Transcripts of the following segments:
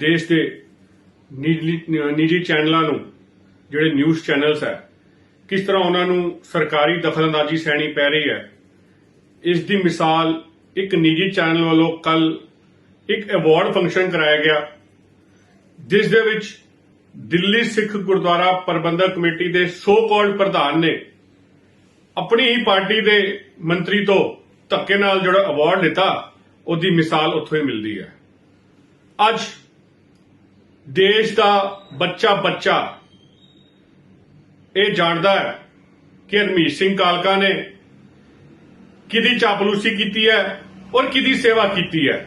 ਦੇਸ਼ ਦੇ ਨਿੱਜੀ ਨਿੱਜੀ ਚੈਨਲਾਂ ਨੂੰ, ਜਿਹੜੇ ਨਿਊਜ਼ ਚੈਨਲਸ ਹੈ, ਕਿਸ ਤਰ੍ਹਾਂ ਉਹਨਾਂ ਨੂੰ ਸਰਕਾਰੀ ਦਖਲਅੰਦਾਜ਼ੀ ਸਹਿਣੀ ਪੈ ਰਹੀ ਹੈ, ਇਸ ਦੀ ਮਿਸਾਲ ਇੱਕ ਨਿੱਜੀ ਚੈਨਲ ਵੱਲੋਂ ਕੱਲ ਇੱਕ ਅਵਾਰਡ ਫੰਕਸ਼ਨ ਕਰਾਇਆ ਗਿਆ, ਜਿਸ ਦੇ ਵਿੱਚ ਦਿੱਲੀ ਸਿੱਖ ਗੁਰਦੁਆਰਾ ਪ੍ਰਬੰਧਕ ਕਮੇਟੀ ਦੇ ਸੋ ਕਾਲਡ ਪ੍ਰਧਾਨ ਨੇ ਆਪਣੀ ਹੀ ਪਾਰਟੀ ਦੇ ਮੰਤਰੀ ਤੋਂ ਧੱਕੇ ਨਾਲ ਜਿਹੜਾ ਅਵਾਰਡ ਲਿੱਤਾ, ਉਹਦੀ ਮਿਸਾਲ ਉੱਥੋਂ ਹੀ ਮਿਲਦੀ ਹੈ। ਅੱਜ ਦੇਸ਼ ਦਾ ਬੱਚਾ ਬੱਚਾ। ਇਹ ਜਾਣਦਾ ਹੈ ਕਿ ਹਰਮੀਤ ਸਿੰਘ ਕਾਲਕਾ ਨੇ ਕਿਹਦੀ ਚਾਪਲੂਸੀ ਕੀਤੀ ਹੈ ਔਰ ਕਿਹਦੀ ਸੇਵਾ ਕੀਤੀ ਹੈ।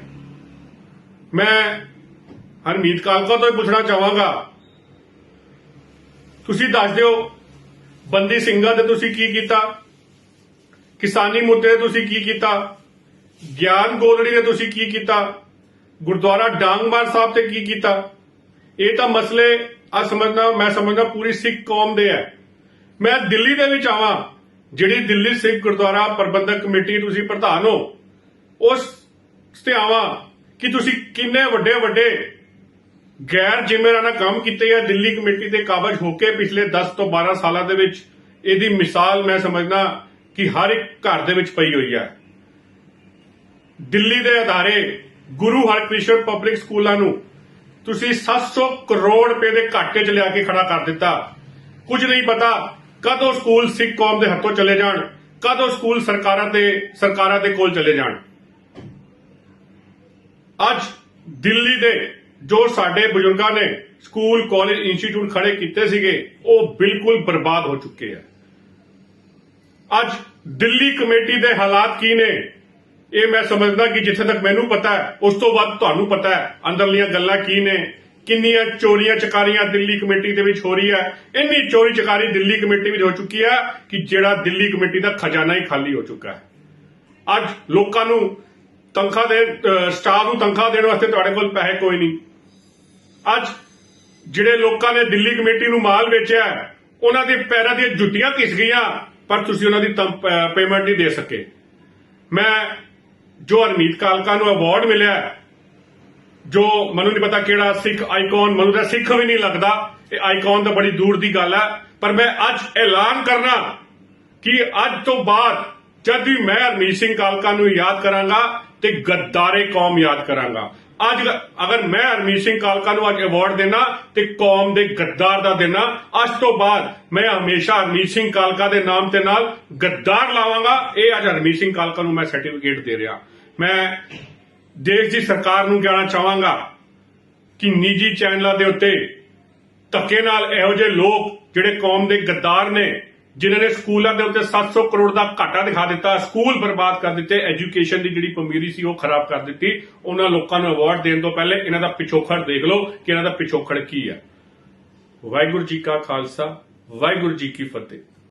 ਮੈਂ ਹਰਮੀਤ ਕਾਲਕਾ ਤੋਂ ਹੀ ਪੁੱਛਣਾ ਚਾਹਾਂਗਾ। ਤੁਸੀਂ ਦੱਸ ਦਿਓ, ਬੰਦੀ ਸਿੰਘਾਂ ਤੇ ਤੁਸੀਂ ਕੀ ਕੀਤਾ? ਕਿਸਾਨੀ ਮੁੱਦੇ ਤੇ ਤੁਸੀਂ ਕੀ ਕੀਤਾ? ਗਿਆਨ ਗੋਦੜੀ ਨੇ ਤੁਸੀਂ ਕੀ ਕੀਤਾ? ਗੁਰਦੁਆਰਾ ਡਾਂਗਮਾਰ ਸਾਹਿਬ ਤੇ ਕੀ ਕੀਤਾ? ਇਹ ਤਾਂ ਮਸਲੇ ਆ ਸਮਝਦਾ, ਮੈਂ ਸਮਝਦਾ ਪੂਰੀ ਸਿੱਖ ਕੌਮ ਦੇ ਹੈ। ਮੈਂ ਦਿੱਲੀ ਦੇ ਵਿੱਚ ਆਵਾਂ, ਜਿਹੜੀ ਦਿੱਲੀ ਸਿੱਖ ਗੁਰਦੁਆਰਾ ਪ੍ਰਬੰਧਕ ਕਮੇਟੀ ਤੁਸੀਂ ਪ੍ਰਧਾਨ ਹੋ, ਉਸ ਤੇ ਆਵਾਂ ਕਿ ਤੁਸੀਂ ਕਿੰਨੇ ਵੱਡੇ ਵੱਡੇ ਗੈਰ ਜ਼ਿੰਮੇਵਾਰਾਨਾ ਕੰਮ ਕੀਤੇ ਆ ਦਿੱਲੀ ਕਮੇਟੀ ਦੇ ਕਾਬਜ ਹੋ ਕੇ ਪਿਛਲੇ 10 ਤੋਂ 12 ਸਾਲਾਂ ਦੇ ਵਿੱਚ। ਇਹਦੀ ਮਿਸਾਲ ਮੈਂ ਸਮਝਦਾ ਕਿ ਹਰ ਇੱਕ ਘਰ ਦੇ ਵਿੱਚ ਪਈ ਹੋਈ ਹੈ। ਦਿੱਲੀ ਦੇ ਅਦਾਰੇ ਗੁਰੂ ਹਰਕ੍ਰਿਸ਼ਨ ਪਬਲਿਕ ਸਕੂਲਾਂ ਨੂੰ ਤੁਸੀਂ 700 ਕਰੋੜ ਰੁਪਏ ਦੇ ਘਾਟੇ 'ਚ ਲਿਆ ਕੇ ਖੜਾ ਕਰ ਦਿੱਤਾ। ਕੁਝ ਨਹੀਂ ਪਤਾ ਕਦੋਂ ਸਕੂਲ ਸਿੱਖ ਕੌਮ ਦੇ ਹੱਥੋਂ ਚਲੇ ਜਾਣ, ਕਦੋਂ ਸਕੂਲ ਸਰਕਾਰਾਂ ਦੇ ਸਰਕਾਰਾਂ ਦੇ ਕੋਲ ਚਲੇ ਜਾਣ। ਅੱਜ ਦਿੱਲੀ ਦੇ ਜੋ ਸਾਡੇ ਬਜ਼ੁਰਗਾਂ ਨੇ ਸਕੂਲ, ਕਾਲਜ, ਇੰਸਟੀਚਿਊਟ ਖੜੇ ਕੀਤੇ ਸੀਗੇ, ਉਹ ਬਿਲਕੁਲ ਬਰਬਾਦ ਹੋ ਚੁੱਕੇ ਆ। ਅੱਜ ਦਿੱਲੀ ਕਮੇਟੀ ਦੇ ਹਾਲਾਤ ਕੀ ਨੇ? ਇਹ ਮੈਂ ਸਮਝਦਾ ਕਿ ਜਿੱਥੇ ਤੱਕ ਮੈਨੂੰ ਪਤਾ ਹੈ, ਉਸ ਤੋਂ ਬਾਅਦ ਤੁਹਾਨੂੰ ਪਤਾ ਹੈ ਅੰਦਰਲੀਆਂ ਗੱਲਾਂ ਕੀ ਨੇ, ਕਿੰਨੀਆਂ ਚੋਰੀਆਂ ਚਕਾਰੀਆਂ ਦਿੱਲੀ ਕਮੇਟੀ ਦੇ ਵਿੱਚ ਹੋ ਰਹੀ ਹੈ, ਇੰਨੀ ਚੋਰੀ ਚਕਾਰੀ ਦਿੱਲੀ ਕਮੇਟੀ ਵਿੱਚ ਹੋ ਚੁੱਕੀ ਹੈ ਕਿ ਜਿਹੜਾ ਦਿੱਲੀ ਕਮੇਟੀ ਦਾ ਖਜ਼ਾਨਾ ਹੀ ਖਾਲੀ ਹੋ ਚੁੱਕਾ ਹੈ। ਅੱਜ ਲੋਕਾਂ ਨੂੰ ਤਨਖਾਹ ਦੇ ਸਟਾਫ ਨੂੰ ਤਨਖਾਹ ਦੇਣ ਵਾਸਤੇ ਤੁਹਾਡੇ ਕੋਲ ਪੈਸੇ ਕੋਈ ਨਹੀਂ। ਅੱਜ ਜਿਹੜੇ ਲੋਕਾਂ ਨੇ ਦਿੱਲੀ ਕਮੇਟੀ ਨੂੰ ਮਾਲ ਵੇਚਿਆ ਉਹਨਾਂ ਦੇ ਪੈਰਾਂ ਦੀਆਂ ਜੁੱਤੀਆਂ ਘਿਸ ਗਈਆਂ, ਪਰ ਤੁਸੀਂ ਉਹਨਾਂ ਦੀ ਪੇਮੈਂਟ ਨਹੀਂ ਦੇ ਸਕੇ। ਮੈਂ ਜੋ ਹਰਮੀਤ ਕਾਲਕਾ ਨੂੰ ਅਵਾਰਡ ਮਿਲਿਆ ਜੋ ਮੈਨੂੰ ਨਹੀਂ ਪਤਾ ਕਿਹੜਾ ਸਿੱਖ ਆਈਕਨ ਮੈਨੂੰ ਤਾਂ ਸਿੱਖ ਵੀ ਨਹੀਂ ਲੱਗਦਾ, ਇਹ ਆਈਕਨ ਤਾਂ ਬੜੀ ਦੂਰ ਦੀ ਗੱਲ ਹੈ, ਪਰ ਮੈਂ ਅੱਜ ਐਲਾਨ ਕਰਨਾ ਕਿ ਅੱਜ ਤੋਂ ਬਾਅਦ ਜਦ ਵੀ ਮੈਂ ਹਰਮੀਤ ਸਿੰਘ ਕਾਲਕਾ ਨੂੰ ਯਾਦ ਕਰਾਂਗਾ ਤੇ ਗੱਦਾਰੇ ਕੌਮ ਯਾਦ ਕਰਾਂਗਾ। ਅੱਜ ਅਗਰ ਮੈਂ ਹਰਮੀਤ ਸਿੰਘ ਕਾਲਕਾ ਨੂੰ ਅੱਜ ਅਵਾਰਡ ਦੇਣਾ ਤੇ ਕੌਮ ਦੇ ਗੱਦਾਰ ਦਾ ਦੇਣਾ, ਅੱਜ ਤੋਂ ਬਾਅਦ ਮੈਂ ਹਮੇਸ਼ਾ ਹਰਮੀਤ ਸਿੰਘ ਕਾਲਕਾ ਦੇ ਨਾਮ ਤੇ ਨਾਲ ਗੱਦਾਰ ਲਾਵਾਂਗਾ, ਇਹ ਅੱਜ ਹਰਮੀਤ ਸਿੰਘ ਕਾਲਕਾ ਨੂੰ ਮੈਂ ਸਰਟੀਫਿਕੇਟ ਦੇ ਰਿਹਾ। ਮੈਂ ਦੇਸ਼ ਦੀ ਸਰਕਾਰ ਨੂੰ ਕਹਿਣਾ ਚਾਹਾਂਗਾ ਕਿ ਨਿੱਜੀ ਚੈਨਲਾਂ ਦੇ ਉੱਤੇ ਧੱਕੇ ਨਾਲ ਇਹੋ ਜਿਹੇ ਲੋਕ ਜਿਹੜੇ ਕੌਮ ਦੇ ਗੱਦਾਰ ਨੇ, ਜਿਨ੍ਹਾਂ ਨੇ ਸਕੂਲਾਂ ਦੇ ਉੱਤੇ 700 ਕਰੋੜ ਦਾ ਘਾਟਾ ਦਿਖਾ ਦਿੱਤਾ, ਸਕੂਲ ਬਰਬਾਦ ਕਰ ਦਿੱਤੇ, ਐਜੂਕੇਸ਼ਨ ਦੀ ਜਿਹੜੀ ਪਮੀਰੀ ਸੀ ਉਹ ਖਰਾਬ ਕਰ ਦਿੱਤੀ, ਉਹਨਾਂ ਲੋਕਾਂ ਨੂੰ ਅਵਾਰਡ ਦੇਣ ਤੋਂ ਪਹਿਲੇ ਇਹਨਾਂ ਦਾ ਪਿਛੋਖੜ ਦੇਖ ਲਓ ਕਿ ਇਹਨਾਂ ਦਾ ਪਿਛੋਖੜ ਕੀ ਹੈ ਵਾਹਿਗੁਰੂ ਜੀ ਕਾ ਖਾਲਸਾ, ਵਾਹਿਗੁਰੂ ਜੀ ਕੀ ਫਤਿਹ।